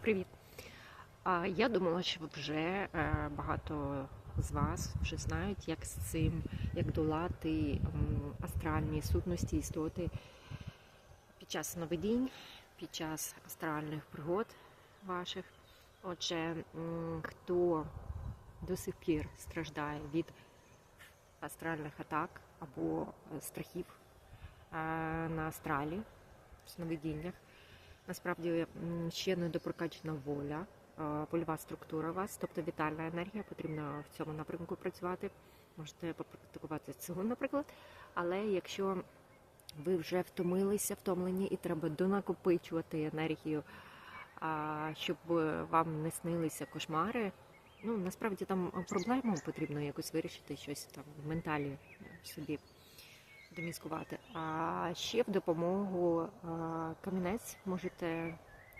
Привіт! А, Я думала, що вже е, багато з вас вже знають, як з цим, як долати астральні сутності істоти під час сновидінь, під час астральних пригод ваших. Отже, хто до сих пір страждає від астральних атак або е, страхів е, на астралі в сновидіннях, Насправді ще не допрокачана воля, вольова структура у вас, тобто вітальна енергія, потрібно в цьому напрямку працювати. Можете попрактикувати цього, наприклад. Але якщо ви вже втомилися, втомлені, і треба донакопичувати енергію, щоб вам не снилися кошмари. Ну насправді там проблему потрібно якось вирішити, щось там в менталі е, собі доміскувати. А ще в допомогу камінець можете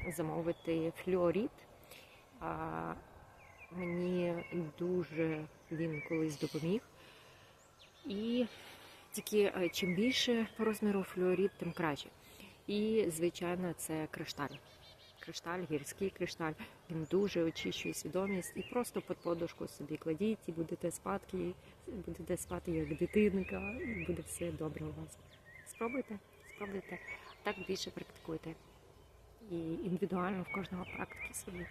замовити флюорит. А, Мені дуже він колись допоміг. І тільки е, чим більше по розміру флюорит, тим краще. І, звичайно, це кришталь. Кришталь, гірський кришталь, він дуже очищує свідомість і просто під подушку собі кладіть і будете спати, будете спати як дитинка, і буде все добре у вас. Спробуйте, спробуйте. Так більше практикуйте. І індивідуально в кожного практики свої.